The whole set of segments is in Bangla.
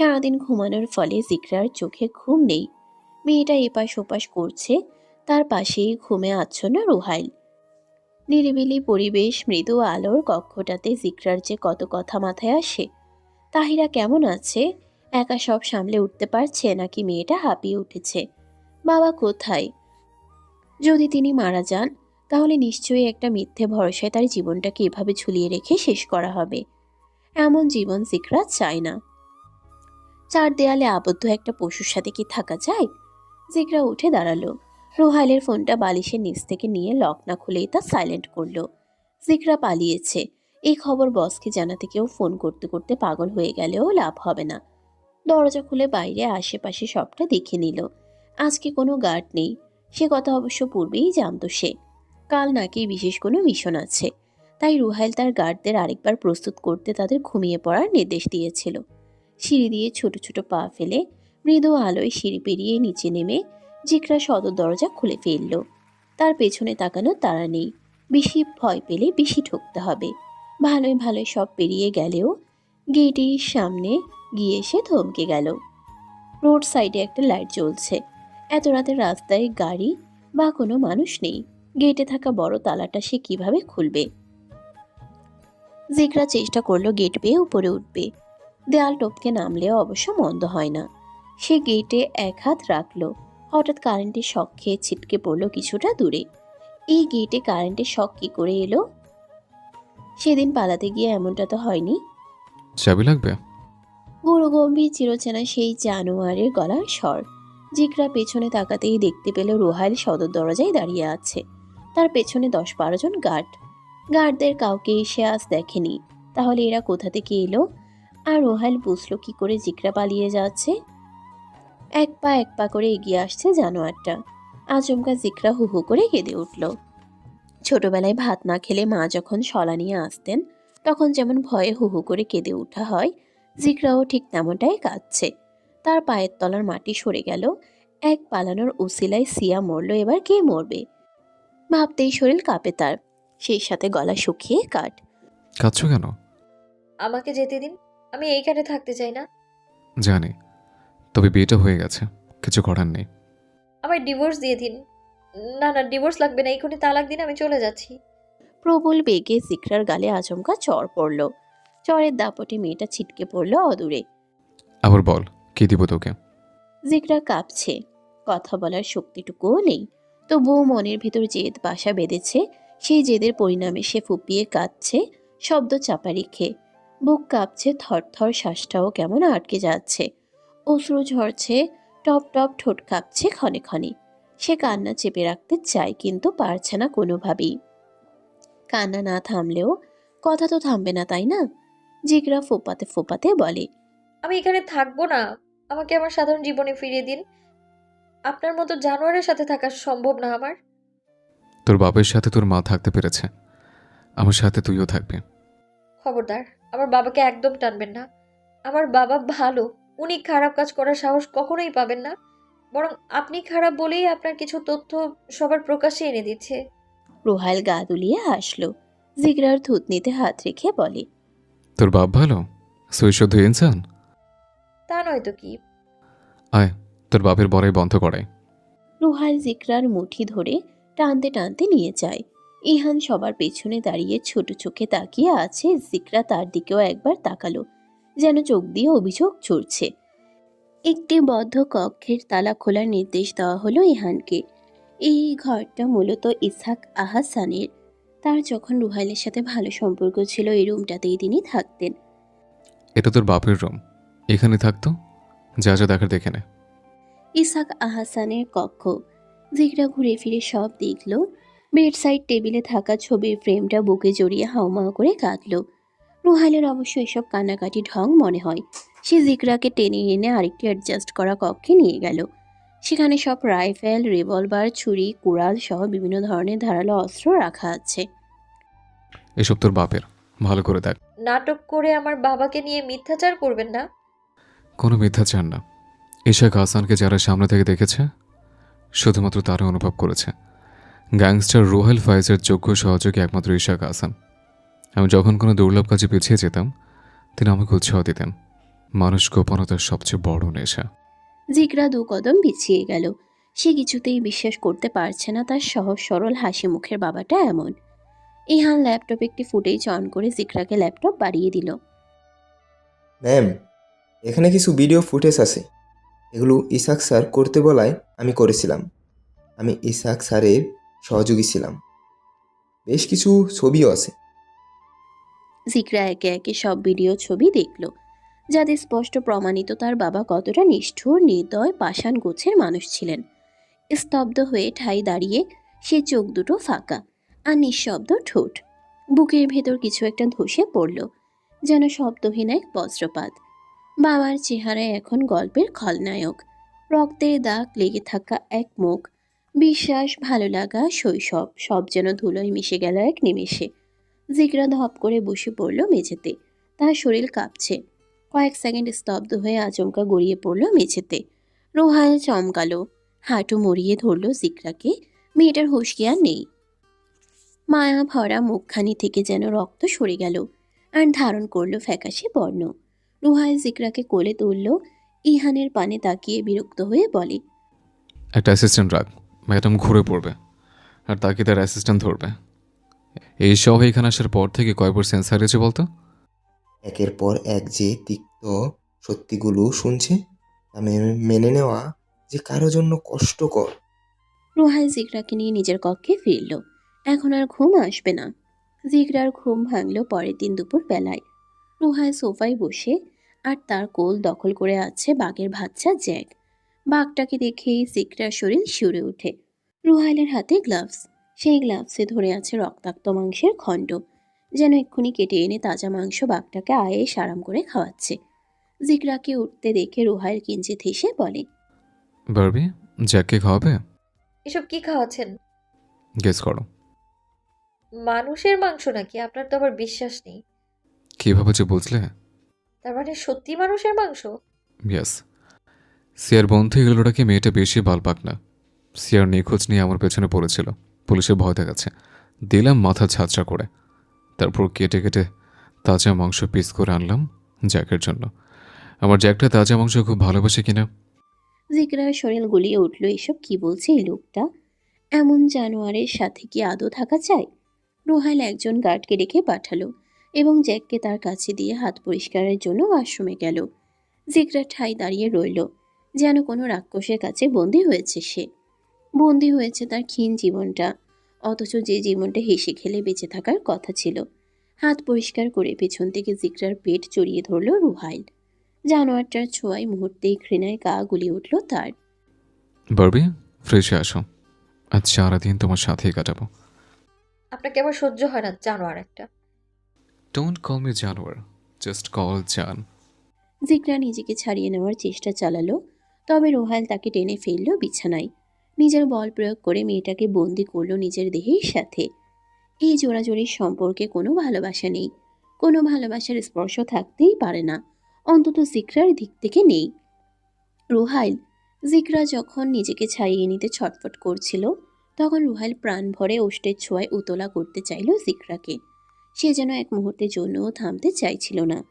সারাদিন ঘুমানোর ফলে জিকরার চোখে ঘুম নেই। মেয়েটা এপাশ ওপাশ করছে, তার পাশেই ঘুমে আচ্ছন্ন রুহাইল। নিরিবিলি পরিবেশ, মৃদু আলোর কক্ষটাতে জিকরার যে কত কথা মাথায় আসে। তাহিরা কেমন আছে? একা সব সামলে উঠতে পারছে নাকি মেয়েটা হাঁপিয়ে উঠেছে? বাবা কোথায়? যদি তিনি মারা যান, তাহলে নিশ্চয়ই একটা মিথ্যে ভরসায় তার জীবনটাকে এভাবে ঝুলিয়ে রেখে শেষ করা হবে। এমন জীবন জিকরা চায় না। চার দেয়ালে আবদ্ধ একটা পশুর সাথে কি থাকা যায়? জিগরা উঠে দাঁড়াল। রোহাইলের ফোনটা বালিশের নিচ থেকে নিয়ে লক না খুলেই তা সাইলেন্ট করল। জিকরা পালিয়েছে। এই খবর বসকে জানাতে কেউ ফোন করতে করতে পাগল হয়ে গেলেও লাভ হবে না। দরজা খুলে বাইরে আশেপাশে সবটা দেখে নিল। আজকে কোনো গার্ড নেই। সে কথা অবশ্য পূর্বেই জানত সে। কাল নাকি বিশেষ কোনো মিশন আছে। তাই রুহাইল তার গার্ডদের আরেকবার প্রস্তুত করতে তাদের ঘুমিয়ে পড়ার নির্দেশ দিয়েছিল। সিঁড়ি দিয়ে ছোট ছোট পা ফেলে মৃদু আলোয় সিঁড়ি পেরিয়ে নিচে নেমে জিকরা সদর দরজা খুলে ফেলল। তার পেছনে তাকানো তারা নেই। বেশি ভয় পেলে বেশি ঠকতে হবে। ভালোই ভালোই সব পেরিয়ে গেলেও গেটের সামনে গিয়ে সে থমকে গেল। রোড সাইডে একটা লাইট জ্বলছে। এত রাতে রাস্তায় গাড়ি বা কোনো মানুষ নেই। গেটে থাকা বড় তালাটা সে কীভাবে খুলবে? জিকরা চেষ্টা করল গেট পেয়ে উপরে উঠবে। দেয়াল টপকে নামলেও অবশ্য মন্দ হয় না। সে গেটে এক হাত রাখল। হঠাৎ কারেন্টের শখ খেয়ে ছিটকে পড়ল কিছুটা দূরে। এই গেটে কারেন্টের শখ কি করে এলো? সেদিন পালাতে গিয়ে এমনটা তো হয়নি। চাবি লাগবে? গুরু গম্ভীর চিরচেনা সেই জানোয়ারের গলার স্বর। জিকরা পেছনে তাকাতেই দেখতে পেল রোহাইল সদর দরজায় দাঁড়িয়ে আছে। তার পেছনে দশ বারো জন গার্ড। গার্ডদের কাউকে এসে আজ দেখেনি। তাহলে এরা কোথা থেকে এলো? আর রোহাইল বুঝলো কি করে জিকরা পালিয়ে যাচ্ছে। এক পা এক পা করে এগিয়ে আসছে জানোয়ারটা। আচমকা জিকরা হু হু করে কেঁদে উঠল। ছোটবেলায় ভাত না খেলে মা যখন শলা নিয়ে আসতেন তখন যেমন ভয়ে হু হু করে কেঁদে ওঠা হয় জিকরাও ঠিক তেমনটাই কাঁদছে। তার পায়ের তলার মাটি সরে গেল এক পালানোর উসিলায় সিয়া মরল এবার কে মরবে? ভাবতেই শরীর কাঁপে তার। সেই সাথে গলা শুকিয়ে কাট কাঁদছো কেন? আমাকে যেতে দিন। আমি এইখানে থাকতে চাই না। জানি তবে বিয়েটা হয়ে গেছে কিছু করার নেই। আমার ডিভোর্স দিয়ে দিন। না না ডিভোর্স লাগবে না এখনই তালাক দিন আমি চলে যাচ্ছি। প্রবল বেগে জিকরার গালে আচমকা চড় পড়ল। চরের দাপটে মেয়েটা ছিটকে পড়ল অদূরে। আবার বল কি দিব তোকে? জিকরা কাঁপছে কথা বলার শক্তিটুকুও নেই। তবুও মনের ভিতর জেদ বাসা বেঁধেছে সেই জেদের পরিণামে সে ফুপিয়ে কাঁদছে শব্দ চাপা রেখে। বুক কাঁপছে থরথর শ্বাসটাও কেমন আটকে যাচ্ছে। অশ্রু ঝরছে টপ টপ ঠোঁট কাঁপছে ক্ষণে ক্ষণে। সে কান্না চেপে রাখতে চায় কিন্তু পারছে না কোনোভাবেই। কান্না না থামলেও কথা তো থামবে না তাই না? জিগরা ফোপাতে ফোপাতে বলে আমি এখানে থাকব না। আমাকে আমার সাধারণ জীবনে ফিরিয়ে দিন। আপনার মতো জানোয়ারের সাথে থাকা সম্ভব না আমার। তোর বাবার সাথে তোর মা থাকতে পেরেছে। আমার সাথে তুইও থাকবি। খবরদার। আমার বাবাকে একদম টানবেন না। আমার বাবা ভালো উনি খারাপ কাজ করার সাহস কখনোই পাবেন না। বরং আপনি খারাপ বলেই আপনার কিছু তথ্য সবার প্রকাশ্যে এনে দিচ্ছে। রোহাইল গা দুলিয়ে হাসলো। জিগরার থুতনিতে হাত রেখে বলে তোর বাপ ভালো? সুই শুদ্ধ ইনসান? তা নয় তো কি? আয় তোর বাপের বড়াই বন্ধ করে। রুহাইল জিকরার মুঠি ধরে টানতে টানতে নিয়ে যায়। ইহান সবার পেছনে দাঁড়িয়ে ছোট চোখে তাকিয়ে আছে। জিকরা তার দিকেও একবার তাকালো যেন চোখ দিয়ে অভিযোগ ছুড়ছে। একটি বদ্ধ কক্ষের তালা খোলার নির্দেশ দেওয়া হলো ইহানকে। এই ঘরটা মূলত ইসহাক আহাসানের। তার যখন রুহাইলের সাথে ভালো সম্পর্ক ছিল এই রুমটাতেই তিনি থাকতেন। এটা তোর বাপের রুম। এখানে থাকতো যা যা দেখার দেখে নে। ইসাক আহাসানের কক্ষ। জিগরা ঘুরে ফিরে সব দেখল। বেড সাইড টেবিলে থাকা ছবির ফ্রেমটা বুকে জড়িয়ে হাউমাউ করে কাঁদল। রুহাইলের অবশ্য এসব কান্নাকাটি ঢং মনে হয়। সে জিকরাকে টেনে এনে আরেকটি অ্যাডজাস্ট করা কক্ষে নিয়ে গেল। সেখানে সব রাইফেল রিভলভার ছুরি কুড়াল সহ বিভিন্ন ধরনের ধারালো অস্ত্র রাখা আছে। এসব তোর বাপের। ভালো করে দেখ। নাটক করে আমার বাবাকে নিয়ে মিথ্যাচার করবেন না? কোনো মিথ্যাচার না। ইশাক হাসানকে যারা সামনে থেকে দেখেছে শুধুমাত্র তারা অনুভব করেছে। গ্যাংস্টার রোহেল ফাইজের যোগ্য সহযোগী একমাত্র ইশাক আসান আমি যখন কোনো দুর্লভ কাজে পিছিয়ে যেতাম তিনি আমাকে উৎসাহ দিতেন। মানুষ গোপনতার সবচেয়ে বড় নেশা। জিগরা দু কদম পিছিয়ে গেল। সে কিছুতেই বিশ্বাস করতে পারছে না তার সহজ সরল হাসি মুখের বাবাটা এমন। ইহান ল্যাপটপ একটি ফুটেজ অন করে জিগরাকে ল্যাপটপ বাড়িয়ে দিল। ম্যাম এখানে কিছু ভিডিও ফুটেজ আছে। এগুলো ইসাক স্যার করতে বলায় আমি করেছিলাম। আমি ইসাক স্যারের সহযোগী ছিলাম। বেশ কিছু ছবিও আছে। জিগরা একে একে সব ভিডিও ছবি দেখল, যাতে স্পষ্ট প্রমাণিত তার বাবা কতটা নিষ্ঠুর, নির্দয়, পাষাণ গোছের মানুষ ছিলেন। স্তব্ধ হয়ে ঠাই দাঁড়িয়ে সে চোখ দুটো ফাঁকা আর নিঃশব্দ ঠোঁট। বুকের ভেতর কিছু একটা ধসে পড়ল, যেন শব্দহীন এক বজ্রপাত। বাবার চেহারায় এখন গল্পের খলনায়ক। রক্তের দাগ লেগে থাকা এক মুখ বিশ্বাস, ভালো লাগা, শৈশব, সব যেন ধুলোয় মিশে গেল এক নিমেষে। জিগরা ধপ করে বসে পড়ল মেঝেতে। তার শরীর কাঁপছে। কয়েক সেকেন্ড স্তব্ধ হয়ে আচমকা গড়িয়ে পড়ল মেঝেতে। রোহাল চমকালো। হাঁটু মরিয়ে ধরল জিগরাকে। মেয়েটার হুঁশ আর নেই। মায়া ভরা মুখখানি থেকে যেন রক্ত সরে গেল আর ধারণ করল ফ্যাকাশে বর্ণ। রুহাল জিগরাকে কোলে তুলল। ইহানের পানে তাকিয়ে বিরক্ত হয়ে বলে, একটা অ্যাসিস্ট্যান্ট রাখ। ম্যাডাম ঘুরে পড়বে। আর তাকে তার অ্যাসিস্ট্যান্ট ধরবে। এই সহ এখানে আসার পর থেকে কয়বার সেন্স হারিয়েছে বলতো? একের পর এক যে তিক্ত সত্যিগুলো শুনছে তা মে- মেনে নেওয়া যে কারও জন্য কষ্টকর। রুহাল জিগরাকে নিয়ে নিজের কক্ষে ফিরল। এখন আর ঘুম আসবে না। জিগরার ঘুম ভাঙল পরের দিন দুপুর বেলায়। রুহাল সোফায় বসে আর তার কোল দখল করে আছে বাঘের বাচ্চা জ্যাক বাঘটাকে দেখেই জিগরার শরীর শিউরে ওঠে। রুহাইলের হাতে গ্লাভস সেই গ্লাভসে ধরে আছে রক্তাক্ত মাংসের খণ্ড। যেন এক্ষুনি কেটে এনে তাজা মাংস বাঘটাকে আয়েস আরাম করে খাওয়াচ্ছে। জিকরাকে উঠতে দেখে রুহাইল কিঞ্চিত হেসে বলে বারবি জ্যাককে খাওয়াবে? এসব কি খাওয়াচ্ছেন? গেস করো। মানুষের মাংস নাকি? আপনার তো আবার বিশ্বাস নেই। কীভাবে যে বুঝলে? তার মানে সত্যি মানুষের মাংস? ইয়াস সিয়ার বন্ধু এগুলোটাকে মেয়েটা বেশি বাল পাক না। সিয়ার নিখোঁজ নিয়ে আমার পেছনে পড়েছিল। পুলিশে ভয় দেখাচ্ছে। দিলাম মাথা ছাঁচড়া করে। তারপর কেটে কেটে তাজা মাংস পিস করে আনলাম জ্যাকের জন্য। আমার জ্যাকটা তাজা মাংস খুব ভালোবাসে কিনা? জিগরার শরীর গুলিয়ে উঠল, এসব কি বলছে এই লোকটা? এমন জানোয়ারের সাথে কি আদৌ থাকা চায় রোহাইল একজন গার্ডকে ডেকে পাঠালো এবং জ্যাককে তার কাছে দিয়ে হাত পরিষ্কারের জন্য ওয়াশরুমে গেল। জিগরা ঠাই দাঁড়িয়ে রইল। যেন কোনো রাক্ষসের কাছে বন্দি হয়েছে সে। বন্দি হয়েছে তার ক্ষীণ জীবনটা। অথচ যে জীবনটা হেসে খেলে বেঁচে থাকার কথা ছিল। হাত পরিষ্কার করে পেছন থেকে জিগরার পেট চড়িয়ে ধরল রুহাইল। জানোয়ারটার ছোঁয়ায় মুহূর্তেই ঘৃণায় গা গুলি উঠল তার। বারবি ফ্রেশে আসো। আজ সারাদিন তোমার সাথেই কাটাবো। আপনাকে আবার সহ্য হয় না জানোয়ার একটা। ডোন্ট কল মি জানোয়ার জাস্ট কল জান জিগরা নিজেকে ছাড়িয়ে নেওয়ার চেষ্টা চালালো। তবে রোহাল তাকে টেনে ফেলল বিছানায়। নিজের বল প্রয়োগ করে মেয়েটাকে বন্দি করল নিজের দেহের সাথে। এই জোড়াজোড়ির সম্পর্কে কোনো ভালোবাসা নেই। কোনো ভালোবাসার স্পর্শ থাকতেই পারে না। অন্তত জিগরার দিক থেকে নেই। রোহাইল জিগরা যখন নিজেকে ছাড়িয়ে নিতে ছটফট করছিল, তখন রোহাইল প্রাণ ভরে ওষ্টের ছোঁয়ায় উতলা করতে চাইল জিগরাকে সে যেন এক মুহূর্তের জন্যও থামতে চাইছিল না।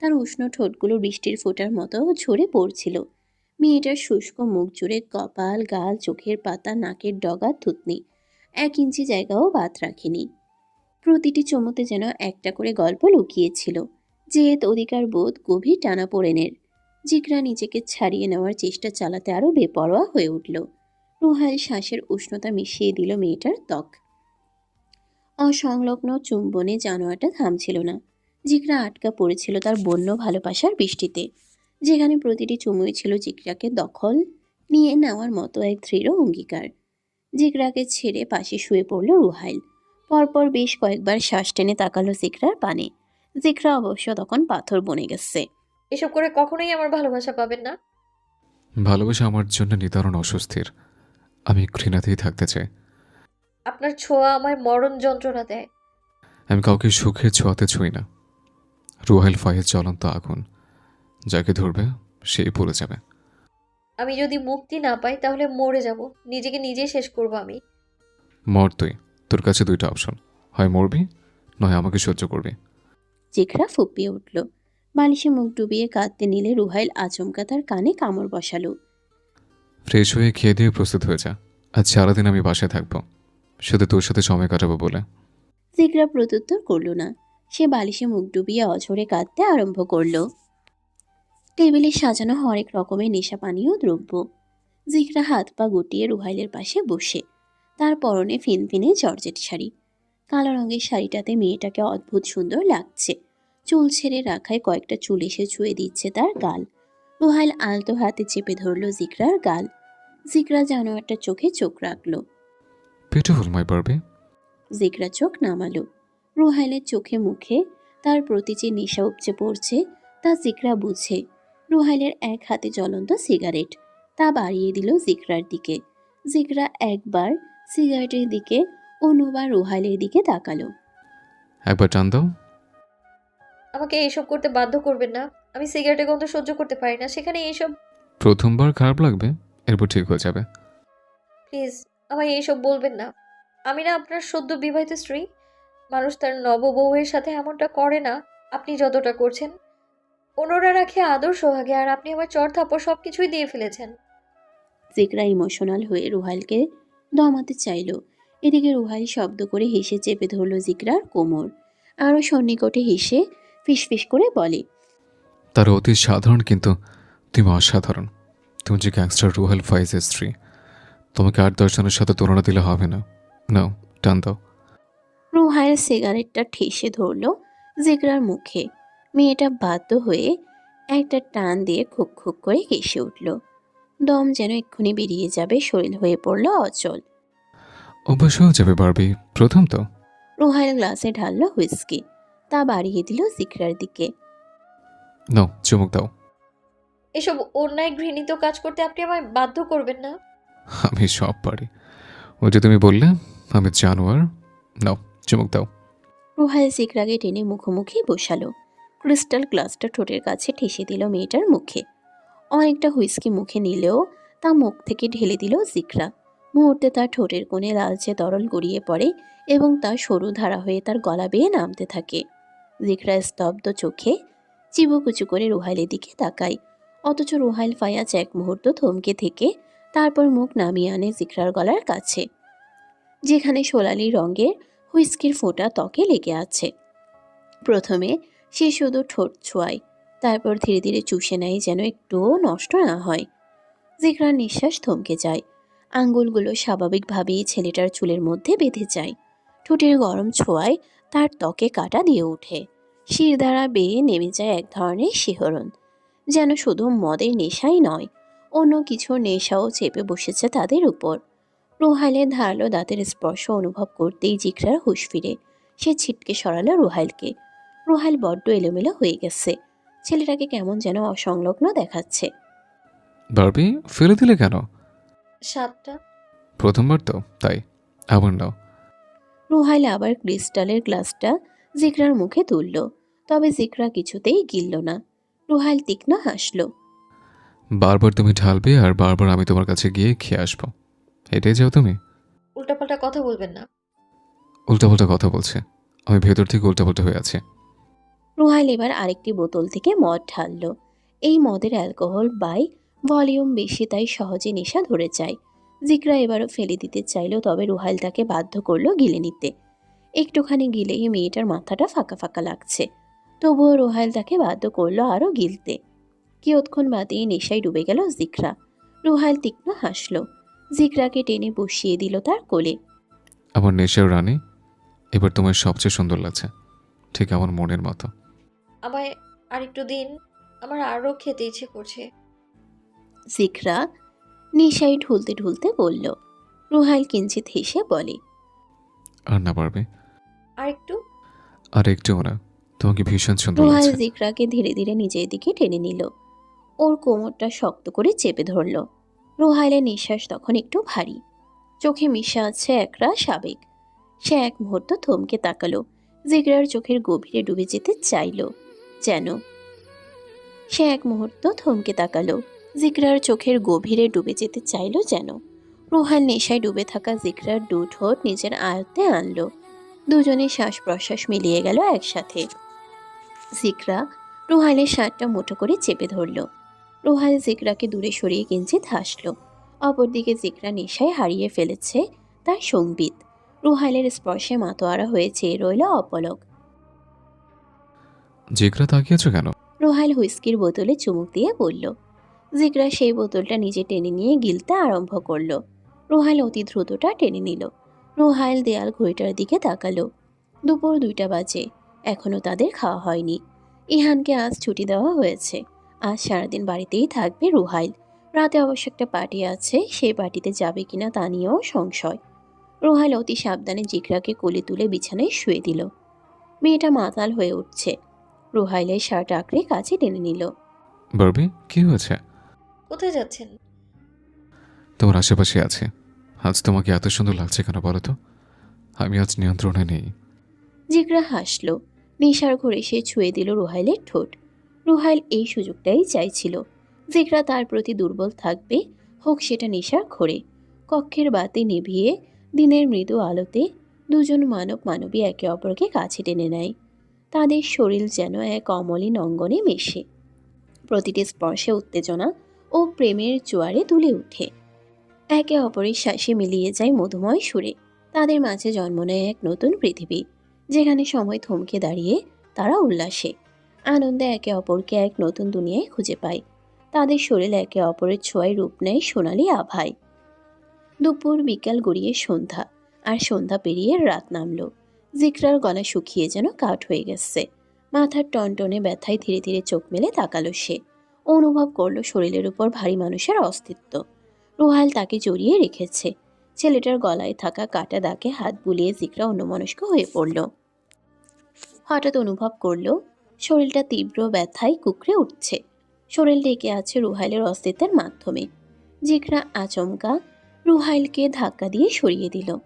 তার উষ্ণ ঠোঁটগুলো বৃষ্টির ফোঁটার মতো ঝরে পড়ছিল। মেয়েটার শুষ্ক মুখ জুড়ে কপাল, গাল, চোখের পাতা, নাকের ডগা, থুতনি। এক ইঞ্চি জায়গাও বাদ রাখেনি। প্রতিটি চমতে যেন একটা করে গল্প লুকিয়েছিল। জেদ অধিকার বোধ গভীর টানাপোড়েনের। জিগরা নিজেকে ছাড়িয়ে নেওয়ার চেষ্টা চালাতে আরও বেপরোয়া হয়ে উঠল। রুহাইল শ্বাসের উষ্ণতা মিশিয়ে দিল মেয়েটার ত্বক। অসংলগ্ন চুম্বনে জানোয়ারটা থামছিল না। জিগরা আটকা পড়েছিল তার বন্য ভালোবাসার বৃষ্টিতে। যেখানে প্রতিটি চুমুই ছিল জিগরাকে দখল নিয়ে নেওয়ার মতো এক দৃঢ় অঙ্গীকার। জিগরাকে ছেড়ে পাশে শুয়ে পড়ল রুহাইল। পরপর বেশ কয়েকবার শ্বাস টেনে তাকালো জিগরার পানে। জিগরা অবশ্য তখন পাথর বনে গেছে। এসব করে কখনোই আমার ভালোবাসা পাবেন না। ভালোবাসা আমার জন্য নিদারুণ অস্বস্তির। আমি ঘৃণাতেই থাকতে চাই। আপনার ছোঁয়া আমায় মরণ যন্ত্রণা দেয়। আমি কাউকে সুখের ছোঁয়াতে ছুঁই না। রুহাইল ফাইয়ের জ্বলন্ত আগুন। যাকে ধরবে সেই পড়ে যাবে। আমি যদি মুক্তি না পাই তাহলে মরে যাব। নিজেকে নিজে শেষ করব আমি। মর তুই। তোর কাছে দুইটা অপশন হয় মরবি নয় আমাকে সহ্য করবি। জিগরা ফুপিয়ে উঠল। বালিশে মুখ ডুবিয়ে কাঁদতে নিলে রুহাইল আচমকা তার কানে কামড় বসালো। ফ্রেশ হয়ে খেয়ে দিয়ে প্রস্তুত হয়ে যা। আজ সারাদিন আমি বাসায় থাকব। শুধু তোর সাথে সময় কাটাবো বলে। জিগরা প্রত্যুত্তর করল না। সে বালিশে মুখ ডুবিয়ে অঝরে কাঁদতে আরম্ভ করল। টেবিলে সাজানো হরেক রকমের নেশা পানীয় দ্রব্য। জিগরা হাত পা গুটিয়ে রুহাইলের পাশে বসে। তার পরনে ফিনফিনে জর্জেট শাড়ি। কালো রঙের শাড়িটাতে মেয়েটাকে অদ্ভুত সুন্দর লাগছে। চুল ছেড়ে রাখায় কয়েকটা চুল এসে ছুঁয়ে দিচ্ছে তার গাল। রুহাইল আলতো হাতে চেপে ধরল জিকরার গাল। জিকরা যেন একটা চোখে চোখ রাখল। বিউটিফুল মাই বারবি জিগরা চোখ নামালো। রুহাইলের চোখে মুখে তার প্রতি যে নেশা উপচে পড়ছে তা জিকরা বুঝে। রুহাইলের এক হাতে জ্বলন্ত সিগারেট। তা বাড়িয়ে দিল জিগরার দিকে। জিগরা একবার সিগারেটের দিকে অন্যবার রুহাইলের দিকে তাকালো। একবার টান দাও। আমাকে এইসব করতে বাধ্য করবেন না। আমি সিগারেটের গন্ধ সহ্য করতে পারি না। সেখানে এইসব প্রথমবার খারাপ লাগবে এরপর ঠিক হয়ে যাবে। প্লিজ আমায় এইসব বলবেন না। আমি না আপনার সদ্য বিবাহিত স্ত্রী। মানুষ তার নববউয়ের সাথে এমনটা করে না। আপনি যতটা করছেন অন্যরা রাখে আদর সোহাগে আর আপনি আমার চর থাপ্পড় সব কিছুই দিয়ে ফেলেছেন। জিগরা ইমোশনাল হয়ে রুহাইলকে দমাতে চাইলো। এদিকে রুহাইল শব্দ করে হেসে চেপে ধরল জিগরার কোমর। আরও সন্নিকটে হেসে ফিসফিস করে বলে তার অতি সাধারণ কিন্তু তুমি অসাধারণ। তুমি যে গ্যাংস্টার রুহাল ফাইজের স্ত্রী। তোমাকে আট দশজনের সাথে তুলনা দিলে হবে না। নাও টান দাও। রুহাইল সিগারেটটা ঠেসে ধরল জিগরার মুখে। মেয়েটা বাধ্য হয়ে একটা টান দিয়ে খুক খুক করে কেসে উঠল। দম যেন এক্ষুনি বেরিয়ে যাবে শরীর হয়ে পড়ল অচল। অভ্যাস হয়ে যাবে বারবি প্রথম তো। রুহাইল গ্লাসে ঢাললো হুইস্কি। তা বাড়িয়ে দিল জিগরার দিকে। নাও চুমুক দাও। এসব অন্যায় ঘৃণিত কাজ করতে আপনি আমায় বাধ্য করবেন না? আমি সব পারি। ওই যে তুমি বললে আমি জানোয়ার। নাও চুমুক দাও। রুহাইল জিগরাকে টেনে মুখোমুখি বসালো। ক্রিস্টাল গ্লাসটা ঠোঁটের কাছে ঠেসে দিল মেয়েটার মুখে। অনেকটা হুইস্কি মুখে নিলেও তা মুখ থেকে ঢেলে দিল জিগরা মুহূর্তে তার ঠোঁটের কোণে লালচে তরল গড়িয়ে পড়ে এবং তার সরু ধারা হয়ে তার গলা বেয়ে নামতে থাকে। জিগরা স্তব্ধ চোখে চিবুকুচু করে রুহাইলের দিকে তাকায়। অথচ রুহাইল ফায়াজ এক মুহূর্ত থমকে থেকে তারপর মুখ নামিয়ে আনে জিকরার গলার কাছে। যেখানে সোলালি রঙের হুইস্কির ফোঁটা ত্বকে লেগে আছে। প্রথমে সে শুধু ঠোঁট ছোঁয়ায়। তারপর ধীরে ধীরে চুষে নেয় যেন একটুও নষ্ট না হয়। জিগরার নিঃশ্বাস থমকে যায়। আঙ্গুলগুলো স্বাভাবিকভাবেই ছেলেটার চুলের মধ্যে বেঁধে যায়। ঠোঁটের গরম ছোঁয়ায় তার ত্বকে কাটা দিয়ে ওঠে। শির দ্বারা বেয়ে নেমে যায় এক ধরনের শিহরণ। যেন শুধু মদের নেশাই নয়, অন্য কিছুর নেশাও চেপে বসেছে তাদের উপর। রুহাইলের ধারালো দাঁতের স্পর্শ অনুভব করতেই জিগরার হুশ ফিরে। সে ছিটকে সরালো রুহাইলকে। রুহাইল বড্ড এলোমেলো হয়ে গেছে। ছেলেটাকে কেমন যেন অসংলগ্ন দেখাচ্ছে। বারবি ফেলে দিলে কেন? সাতটা। প্রথমবার তো তাই আবার নাও। রুহাইল আবার ক্রিস্টালের গ্লাসটা জিকরার মুখে তুলল তবে জিকরা কিছুতেই গিলল না। রুহাইল তীক্ষ্ণ হাসল। বারবার তুমি ঢালবে আর বারবার আমি তোমার কাছে গিয়ে খেয়ে আসব। এটাই যাও তুমি? উল্টাপাল্টা কথা বলবেন না। উল্টাপাল্টা কথা বলছে। আমি ভেতর থেকে উল্টাপাল্টা হয়ে আছি। রুহাইল এবার আরেকটি বোতল থেকে মদ ঢাললো। এই মদের অ্যালকোহল বাই ভলিউম বেশি, তাই সহজে নেশা ধরে যায়। জিগরা এবারও ফেলে দিতে চাইলো, তবে রুহাইল তাকে বাধ্য করল গিলে নিতে। একটুখানি গিলেই মেয়েটার মাথাটা ফাঁকা ফাঁকা লাগছে। তবুও রুহাইল তাকে বাধ্য করল আরও গিলতে। কিয়ৎক্ষণ বাদেই নেশায় ডুবে গেল জিগরা রুহাইল তীক্ষ্ণ হাসলো। জিগরাকে টেনে বসিয়ে দিল তার কোলে। আমার নেশার রানী, এবার তোমার সবচেয়ে সুন্দর লাগছে, ঠিক আমার মনের মতো। আমায় আরেকটু দিন আমার আরও খেতে ইচ্ছে করছে। জিগরা নেশায় ঢুলতে ঢুলতে বলল রুহাইল কিঞ্চিত হেসে বলে আর না পারবে। আরেকটু? আর একটুও না তোমাকে ভীষণ সুন্দর রুহাইল লাগছে। ধীরে ধীরে নিজের দিকে টেনে নিল। ওর কোমরটা শক্ত করে চেপে ধরল। রুহাইলের নিঃশ্বাস তখন একটু ভারী। চোখে মিশে আছে একরা সাবেক সে এক মুহূর্ত থমকে তাকালো। জিগরার চোখের গভীরে ডুবে যেতে চাইলো। যেন। সে এক মুহূর্ত থমকে তাকালো। জিগরার চোখের গভীরে ডুবে যেতে চাইলো যেন। রুহাইল নেশায় ডুবে থাকা জিগরার দু ঠোঁট নিজের আয়ত্তে আনলো। দুজনে শ্বাস প্রশ্বাস মিলিয়ে গেল একসাথে। জিকরা রুহাইলের শার্টটা মুঠো করে চেপে ধরল। রুহাইল জিকরাকে দূরে সরিয়ে কিঞ্চিত হাসল। অপরদিকে জিকরা নেশায় হারিয়ে ফেলেছে তার সংগীত। রুহাইলের স্পর্শে মাতোয়ারা হয়েছে রইল অপলক। জিগরা তাকিয়েছ কেন? রুহাইল হুইস্কির বোতলে চুমুক দিয়ে বলল, জিগরা সেই বোতলটা নিজে টেনে নিয়ে গিলতে আরম্ভ করল। রুহাইল অতি দ্রুতটা টেনে নিল। রোহাইল দেয়াল ঘড়িটার দিকে তাকালো। দুপুর দুইটা বাজে এখনও তাদের খাওয়া হয়নি। ইহানকে আজ ছুটি দেওয়া হয়েছে। আজ সারাদিন বাড়িতেই থাকবে রুহাইল। রাতে অবশ্য একটা পার্টি আছে সেই পার্টিতে যাবে কিনা তা নিয়েও সংশয়। রুহাইল অতি সাবধানে জিগরাকে কোলে তুলে বিছানায় শুয়ে দিল। মেয়েটা মাতাল হয়ে উঠছে। রুহাইলের শার্ট আঁকড়ে কাছে টেনে নিল। বারবি কি হয়েছে? কোথায় যাচ্ছেন? তোমার আশেপাশে আছে। আজ তোমাকে এত সুন্দর লাগছে কেন বলো তো? আমি আজ নিয়ন্ত্রণে নেই। জিগরা হাসল। নেশার ঘরে সে ছুঁয়ে দিল রুহাইলের ঠোঁট। রুহাইল এই সুযোগটাই চাইছিল। জিগরা তার প্রতি দুর্বল থাকবে হোক সেটা নেশার ঘরে। কক্ষের বাতি নিভিয়ে দিনের মৃদু আলোতে দুজন মানব মানবী একে অপরকে কাছে টেনে নেয়। তাদের শরীর যেন এক অমলিন অঙ্গনে মেশে। প্রতিটি স্পর্শে উত্তেজনা ও প্রেমের জোয়ারে তুলে ওঠে। একে অপরের শ্বাসে মিলিয়ে যায় মধুময় সুরে। তাদের মাঝে জন্ম নেয় এক নতুন পৃথিবী, যেখানে সময় থমকে দাঁড়িয়ে তারা উল্লাসে। আনন্দে একে অপরকে এক নতুন দুনিয়ায় খুঁজে পায়। তাদের শরীর একে অপরের ছোঁয়ায় রূপ নেয় সোনালি আভায়। দুপুর বিকাল গড়িয়ে সন্ধ্যা, আর সন্ধ্যা পেরিয়ে রাত নামলো। জিকরার গলা শুকিয়ে যেন কাঠ হয়ে গেছে। মাথার টনটনে ব্যথায় ধীরে ধীরে চোখ মেলে তাকালো সে। অনুভব করল শরীরের উপর ভারী মানুষের অস্তিত্ব। রুহাইল তাকে জড়িয়ে রেখেছে। ছেলেটার গলায় থাকা কাটা দাগে হাত বুলিয়ে জিকরা অন্যমনস্ক হয়ে পড়ল। হঠাৎ অনুভব করল, শরীরটা তীব্র ব্যথায় কুকড়ে উঠছে। শরীর ঢেকে আছে রুহাইলের অস্তিত্বের মাধ্যমে। জিকরা আচমকা রুহাইলকে ধাক্কা দিয়ে সরিয়ে দিল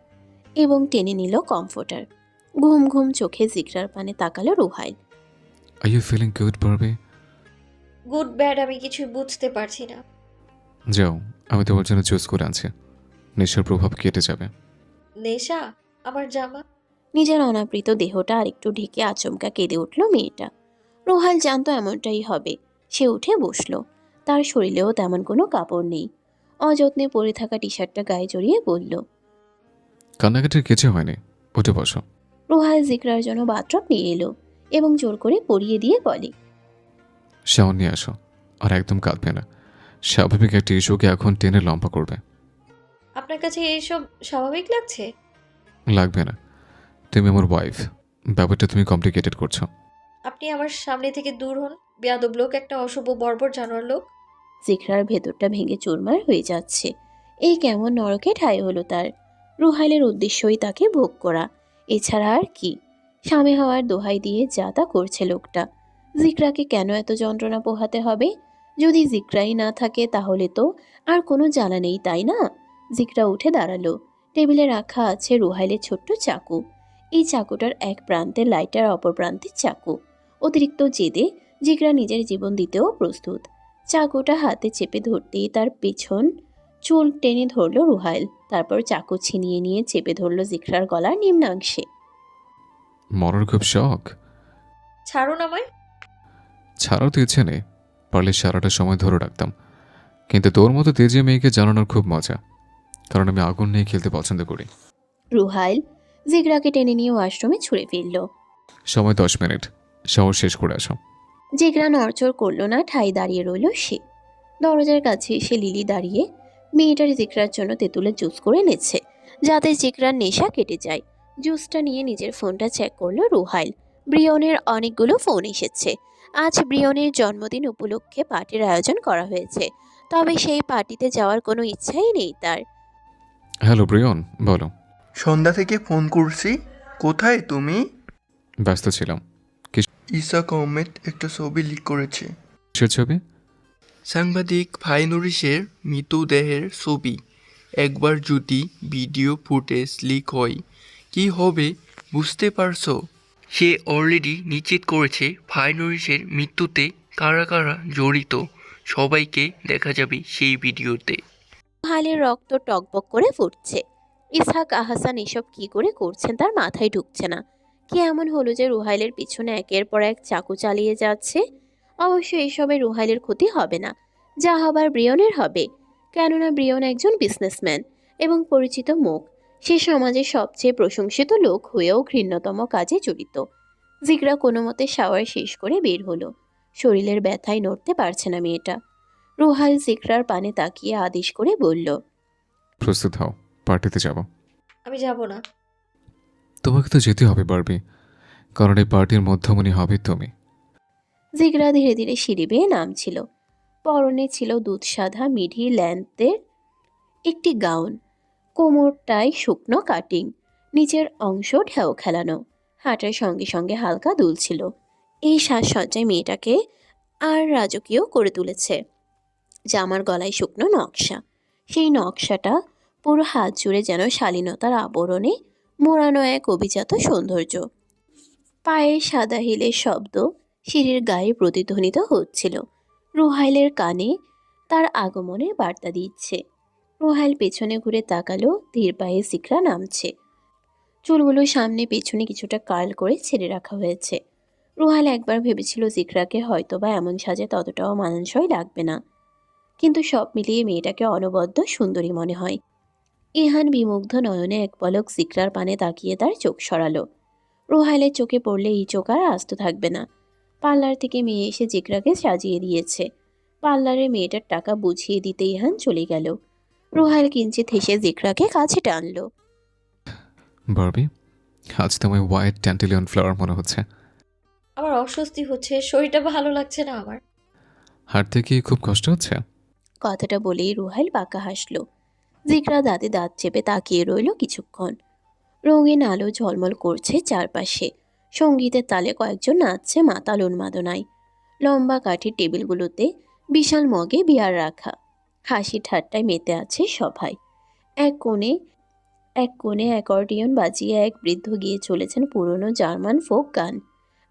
এবং টেনে নিল কমফোর্টার। ঘুম ঘুম চোখে জিকরার পানে তাকালো Ruhail are you feeling good Barbie good bad আমি কিছু বুঝতে পারছি না। যাও আমি তোমার জন্য চুজ করে আনছি। নেশার প্রভাব কেটে যাবে। নেশা? আমার জামা? নিজের অনাবৃত দেহটা আরেকটু ঢেকে আচমকা কেঁদে উঠল মেয়েটা। রোহাল জানতো এমনটাই হবে। সে উঠে বসল। তার শরীরেও তেমন কোনো কাপড় নেই। অযত্নে পরে থাকা টি শার্টটা গায়ে জড়িয়ে বলল কান্নাকাটির কিছু হয়নি। উঠে বসো। রোহাল জিকরার জন্য বাথরব নিয়ে এলো এবং জোর করে পরিয়ে দিয়ে বলে শাওন নিয়ে আসো। আর একদম কাঁদবে না। স্বাভাবিক একটা ইস্যুকে এখন টেনে লম্বা করবে। আপনার কাছে এইসব স্বাভাবিক লাগছে? লাগবে না। তুমি আমার ওয়াইফ ব্যাপারটা তুমি কমপ্লিকেটেড করছ। আপনি আমার সামনে থেকে দূর হন। বেয়াদব লোক একটা অশুভ বর্বর জানোয়ার লোক। জিকরার ভেতরটা ভেঙে চুরমার হয়ে যাচ্ছে। এই কেমন নরকে ঠাই হলো তার। রুহাইলের উদ্দেশ্যই তাকে ভোগ করা। এছাড়া আর কি? স্বামী হওয়ার দোহাই দিয়ে যা তা করছে লোকটা। জিকরাকে কেন এত যন্ত্রণা পোহাতে হবে? যদি জিকরাই না থাকে তাহলে তো আর কোনো জ্বালা নেই, তাই না? জিকরা উঠে দাঁড়াল। টেবিলে রাখা আছে রুহাইলের ছোট্ট চাকু। এই চাকুটার এক প্রান্তে লাইটার, অপর প্রান্তে চাকু। অতিরিক্ত জেদে জিকরা নিজের জীবন দিতেও প্রস্তুত। চাকুটা হাতে চেপে ধরতেই তার পেছন চুল টেনে ধরল রুহাইল। তারপর চাকু ছিনিয়ে নিয়ে চেপে ধরল জিকরার গলার নিম্নাংশে। মরার খুব শখ। ছাড়ুন আমায়। ছাড়ার তো ইচ্ছে নেই পারলে সারাটা সময় ধরে রাখতাম। কিন্তু তোর মতো তেজে মেয়েকে জানানোর খুব মজা কারণ আমি আগুন নিয়ে খেলতে পছন্দ করি। রুহাইল জিগরাকে টেনে নিয়ে ওয়াশরুমে ছুঁড়ে ফেলল। সময় দশ মিনিট শহর শেষ করে আসো। জিগরা নড়চড় করল না ঠাই দাঁড়িয়ে রইল সে। দরজার কাছে এসে লিলি দাঁড়িয়ে মেয়েটার জিকরার জন্য তেঁতুলের জুস করে নিচ্ছে যাতে জিকরার নেশা কেটে যায়। জুসটা নিয়ে নিজের ফোনটা চেক করল রুহাইল। ব্রিয়নের অনেকগুলো ফোন এসেছে। আজ ব্রিয়নের জন্মদিন উপলক্ষে পার্টির আয়োজন করা হয়েছে। তবে সেই পার্টিতে যাওয়ার কোনো ইচ্ছাই নেই তার। হ্যালো প্রিয়ন বলো। সন্ধ্যা থেকে ফোন করছি। কোথায় তুমি? ব্যস্ত ছিলাম। ইসাক আহমেদ একটা ছবি লিক করেছে। কিসের ছবি? সাংবাদিক ফাইনুরিসের মৃতদেহের ছবি। একবার যদি ভিডিও ফুটেজ লিক হয়, কি হবে বুঝতে পারছ? সে অলরেডি নিশ্চিত করেছে ফাইনুরিসের মৃত্যুতে কারা কারা জড়িত। সবাইকে দেখা যাবে সেই ভিডিওতে। রুহাইলের রক্ত টকবক করে ফুটছে। ইসহাক আহাসান এসব কি করে করছেন তার মাথায় ঢুকছে না। কি এমন হলো যে রুহাইলের পিছনে একের পর এক চাকু চালিয়ে যাচ্ছে? অবশ্য এসবে রুহাইলের ক্ষতি হবে না যা হবার ব্রিয়নের হবে। কেননা ব্রিয়ন একজন বিজনেসম্যান এবং পরিচিত মুখ। সে সমাজের সবচেয়ে প্রশংসিত লোক হয়েও ঘৃণ্যতম কাজে জড়িত। জিগরা কোনো মতে শাওয়ার শেষ করে বের হলো। শরীরের ব্যথায় নড়তে পারছে না মেয়েটা। রুহাইল জিগরার পানে তাকিয়ে আদেশ করে বলল প্রস্তুত হও পার্টিতে যাব। আমি যাব না। তোমাকে তো যেতে হবে বারবি। কারণ এই পার্টির মধ্যমণি হবে তুমি। জিগরা ধীরে ধীরে সিঁড়ি বেয়ে নামছিল। পরনে ছিল দুধ সাদা মিডি ল্যান্থের একটি গাউন। কোমরটায় শুকনো কাটিং। নিচের অংশ ঢেউ খেলানো। হাঁটার সঙ্গে সঙ্গে হালকা দুলছিল। এই সাজসজ্জায় মেয়েটাকে আর রাজকীয় করে তুলেছে। জামার গলায় শুকনো নকশা। সেই নকশাটা পুরো হাত জুড়ে যেন শালীনতার আবরণে মোড়ানো এক অভিজাত সৌন্দর্য। পায়ের সাদা হিলের শব্দ সিঁড়ির গায়ে প্রতিধ্বনিত হচ্ছিল। রুহাইলের কানে তার আগমনের বার্তা দিচ্ছে। রুহাইল পেছনে ঘুরে তাকালো, ধীর পায়ে সিকরা নামছে। চুলগুলো সামনে পেছনে কিছুটা কার্ল করে ছেড়ে রাখা হয়েছে। রুহাইল একবার ভেবেছিল জিকরাকে হয়তোবা এমন সাজে ততটাও মানানসই লাগবে না। কিন্তু সব মিলিয়ে মেয়েটাকে অনবদ্য সুন্দরী মনে হয়। ইহান বিমুগ্ধ নয়নে এক পলক জিকরার পানে তাকিয়ে তার চোখ সরালো। রুহাইলের চোখে পড়লে এই চোখ আর আস্ত থাকবে না। পার্লার থেকে মেয়ে এসে জিকরাকে সাজিয়ে দিয়েছে। পার্লারে মেয়েটার টাকা বুঝিয়ে দিতে ইহান চলে গেল। রুহাইল কিঞ্চিত হেসে জিকরাকে কাছে টানলো। বারবি আজ তোমায় হোয়াইট ট্যান্টেলিয়ন ফ্লাওয়ার মনে হচ্ছে। আমার অস্বস্তি হচ্ছে শরীরটা ভালো লাগছে না আমার। হাঁটতে কি খুব কষ্ট হচ্ছে? কথাটা বলেই রুহাইল বাঁকা হাসলো। জিকরা দাঁতে দাঁত চেপে তাকিয়ে রইল কিছুক্ষণ। রঙিন আলো ঝলমল করছে চারপাশে। সঙ্গীতের তালে কয়েকজন নাচছে মাতাল উন্মাদনায় লম্বা কাঠের টেবিলগুলোতে বিশাল মগে বিয়ার রাখা। হাসি ঠাট্টায় মেতে আছে সবাই এক কোণে এক কোণে অ্যাকর্ডিয়ন বাজিয়ে এক বৃদ্ধ গিয়ে চলেছেন পুরনো জার্মান ফোক গান।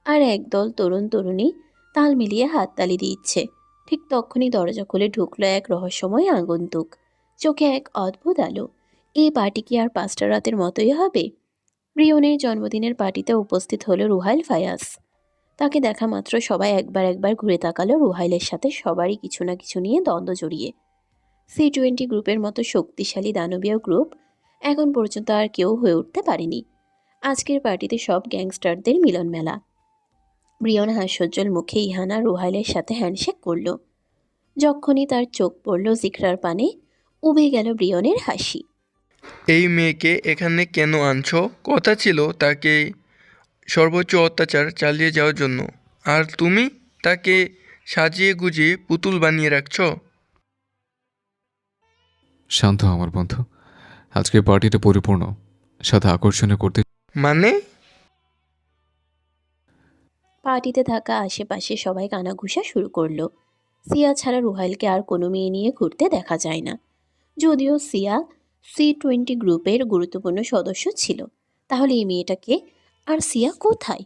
আর একদল তরুণ তরুণী তাল মিলিয়ে হাততালি দিচ্ছে। ঠিক তখনই দরজা খুলে ঢুকলো এক রহস্যময় আগন্তুক। চোখে এক অদ্ভুত আলো। এই পার্টি কি আর পাঁচটা রাতের মতোই হবে? রিয়নের জন্মদিনের পার্টিতে উপস্থিত হলো রুহাইল ফায়াস তাকে দেখা মাত্র সবাই একবার একবার ঘুরে তাকালো রুহাইলের সাথে সবারই কিছু না কিছু নিয়ে দ্বন্দ্ব জড়িয়ে। সি টোয়েন্টি গ্রুপের মতো শক্তিশালী দানবীয় গ্রুপ এখন পর্যন্ত আর কেউ হয়ে উঠতে পারেনি। আজকের পার্টিতে সব গ্যাংস্টারদের মিলন মেলা। ব্রিয়ন হাস্যোজ্জ্বল মুখে ইহানা রুহাইলের সাথে হ্যান্ডশেক করল। যখনই তার চোখ পড়ল জিকরার পানে, উবে গেল ব্রিয়নের হাসি। এই মেয়েকে এখানে কেন আনছো? কথা ছিল তাকে সর্বোচ্চ অত্যাচার চালিয়ে যাওয়ার জন্য। আর তুমি তাকে সাজিয়ে গুজিয়ে পুতুল বানিয়ে রাখছ? শান্ত আমার বন্ধু। আজকে পার্টিটা পরিপূর্ণ। সাথে আকর্ষণীয় করতে মানে? পার্টিতে থাকা আশেপাশে সবাই কানাঘুষা শুরু করল। সিয়া ছাড়া রুহাইলকে আর কোনো মেয়ে নিয়ে ঘুরতে দেখা যায় না। যদিও সিয়া সি টোয়েন্টি গ্রুপের গুরুত্বপূর্ণ সদস্য ছিল। তাহলে এই মেয়েটাকে আর সিয়া কোথায়?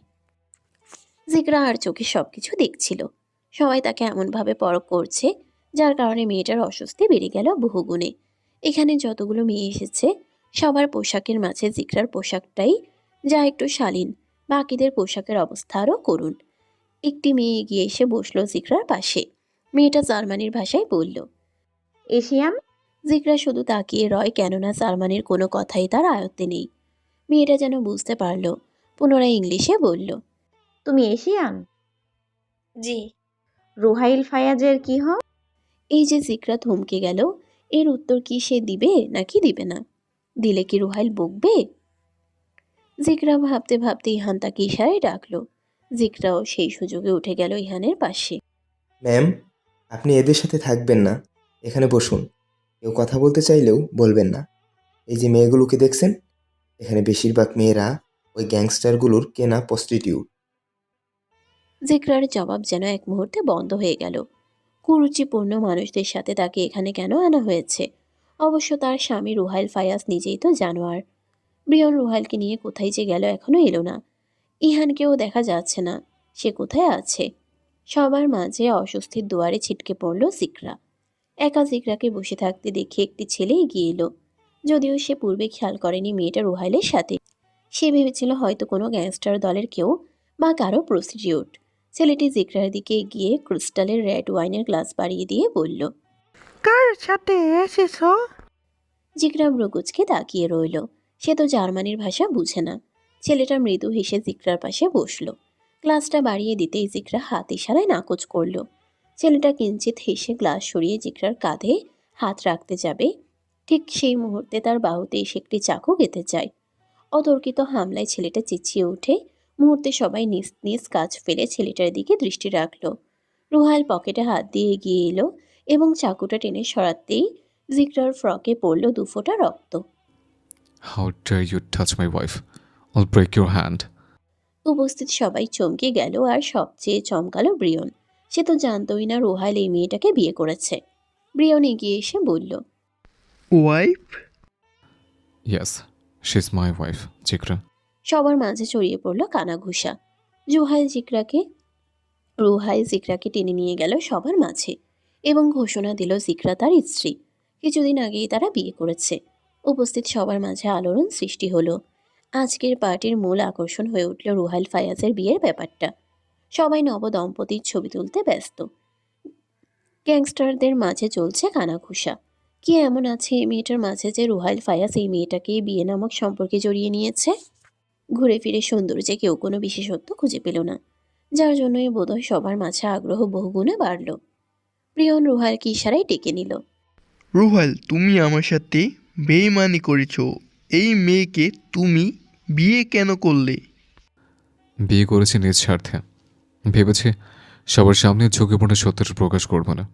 জিগরা আর চোখে সব কিছু দেখছিল। সবাই তাকে এমনভাবে পরখ করছে, যার কারণে মেয়েটার অস্বস্তি বেড়ে গেল বহুগুণে। এখানে যতগুলো মেয়ে এসেছে, সবার পোশাকের মাঝে জিগরার পোশাকটাই যা একটু শালীন, বাকিদের পোশাকের অবস্থা আরও করুন একটি মেয়ে এগিয়ে এসে বসল জিকরার পাশে। মেয়েটা জার্মানির ভাষায় বলল এশিয়ান জিকরা শুধু তাকিয়ে রয় কেননা জার্মানির কোনো কথাই তার আয়ত্তে নেই। মেয়েটা যেন বুঝতে পারল পুনরায় ইংলিশে বলল তুমি এশিয়ান? জি। রুহাইল ফায়াজের কি হয় এই যে জিকরা থমকে গেল এর উত্তর কি সে দিবে নাকি দিবে না? দিলে কি রুহাইল বকবে? জিকরা ভাবতে ভাবতে ইহান তাকে ইশারায় ডাকলো। জিকরাও সেই সুযোগে উঠে গেল ইহানের পাশে। ম্যাম আপনি এদের সাথে থাকবেন না। এখানে বসুন। কেউ কথা বলতে চাইলেও বলবেন না। এই যে মেয়েগুলোকে দেখছেন? এখানে বেশিরভাগ মেয়েরা ওই গ্যাংস্টারগুলোর কেনা প্রস্টিটিউট। জিকরার জবাব যেন এক মুহূর্তে বন্ধ হয়ে গেল। কুরুচিপূর্ণ মানুষদের সাথে তাকে এখানে কেন আনা হয়েছে? অবশ্য তার স্বামী রুহাইল ফায়াস নিজেই তো জানোয়ার। ব্রিয়ন রুহাইলকে নিয়ে কোথায় যে গেল এখনও এলো না। ইহানকেও দেখা যাচ্ছে না। সে কোথায় আছে? সবার মাঝে অস্বস্তির দুয়ারে ছিটকে পড়ল জিকরা। একা জিকরাকে বসে থাকতে দেখে একটি ছেলে এগিয়ে এলো। যদিও সে পূর্বে খেয়াল করেনি মেয়েটা রুহাইলের সাথে। সে ভেবেছিল হয়তো কোনো গ্যাংস্টার দলের কেউ বা কারও প্রস্টিটিউট ছেলেটি জিকরার দিকে এগিয়ে ক্রিস্টালের রেড ওয়াইনের গ্লাস বাড়িয়ে দিয়ে বলল কার সাথে এসেছ? জিকরা ব্রুকুচকে তাকিয়ে রইল। সে তো জার্মানির ভাষা বুঝে না। ছেলেটা মৃদু হেসে জিকরার পাশে বসল। গ্লাসটা বাড়িয়ে দিতেই জিকরা হাত ইশারায় নাকচ করল। ছেলেটা কিঞ্চিত হেসে গ্লাস সরিয়ে জিকরার কাঁধে হাত রাখতে যাবে। ঠিক সেই মুহূর্তে তার বাহুতে এসে একটি চাকু গেঁথে যায়। অতর্কিত হামলায় ছেলেটা চেঁচিয়ে ওঠে। মুহূর্তে সবাই নিজ নিজ কাজ ফেলে ছেলেটার দিকে দৃষ্টি রাখল। রুহাল পকেটে হাত দিয়ে এগিয়ে এলো এবং চাকুটা টেনে সরাতেই জিকরার ফ্রকে পড়ল দুফোঁটা রক্ত। How dare you touch my wife I'll break your hand উপস্থিত সবাই চমকে গেল আর সবচেয়ে চমকালো ব্রিয়ন। সে তো জানতই না রোহাইল এই মেয়েটাকে বিয়ে করেছে। ব্রিয়ন এগিয়ে এসে বলল wife yes she is my wife Zikra সবার মাঝে ছড়িয়ে পড়ল কানাঘুষা। জুহাইল জিকরাকে রুহাইল জিকরাকে টেনে নিয়ে গেল সবার মাঝে এবং ঘোষণা দিল জিকরা তার স্ত্রী। কিছুদিন আগেই তারা বিয়ে করেছে। উপস্থিত সবার মাঝে আলোড়ন সৃষ্টি হলো। আজকের পার্টির মূল আকর্ষণ হয়ে উঠল রুহাইল ফায়াজের বিয়ের ব্যাপারটা। সবাই নবদম্পতির ছবি তুলতে ব্যস্ত। গ্যাংস্টারদের মাঝে চলছে কানাঘুষা। কি এমন আছে এই মেয়েটার মাঝে যে রুহাইল ফায়াজ এই মেয়েটাকে বিয়ে নামক সম্পর্কে জড়িয়ে নিয়েছে? ঘুরে ফিরে সৌন্দর্যে কেউ কোনো বিশেষত্ব খুঁজে পেল না। যার জন্যই বোধহয় সবার মাঝে আগ্রহ বহুগুণে বাড়ল। প্রিয়ন রুহাইলকে ইশারায় ডেকে নিল। রুহাল তুমি আমার সাথে বেইমানি করেছ। এই মেয়েকে তুমি বিয়ে কেন করলে? বিয়ে করেছি নিজ স্বার্থে। ভেবেছি সবার সামনে ঝুঁকিপূর্ণ সত্যটা প্রকাশ করব না।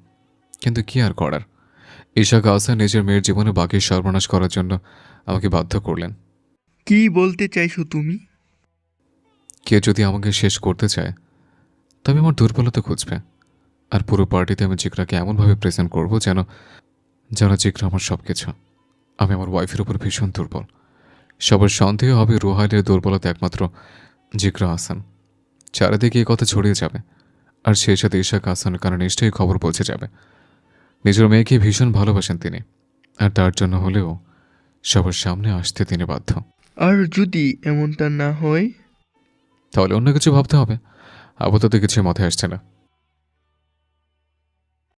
কিন্তু কি আর করার? ঈশা গাসা নিজের মেয়ের জীবনে বাকি সর্বনাশ করার জন্য আমাকে বাধ্য করলেন। কি বলতে চাইছো তুমি? কে যদি আমাকে শেষ করতে চায় তবে আমার দুর্বলতা খুঁজবে। আর পুরো পার্টিতে আমি জিকরাকে এমনভাবে প্রেজেন্ট করব যেন যেন জিকরা আমার সব কিছু আমি আমার ওয়াইফের উপর ভীষণ দুর্বল। সবার সন্দেহ হবে রোহাইলের দুর্বলতা একমাত্র জিকরা হাসান। চারিদিকে এই কথা ছড়িয়ে যাবে। আর সেই সাথে ইশাক হাসানের কারণে নিশ্চয়ই খবর পৌঁছে যাবে। নিজের মেয়েকে ভীষণ ভালোবাসেন তিনি। আর তার জন্য হলেও সবার সামনে আসতে তিনি বাধ্য। আর যদি এমনটা না হয়? তাহলে অন্য কিছু ভাবতে হবে। আপাতত কিছু মাথায় আসছে না।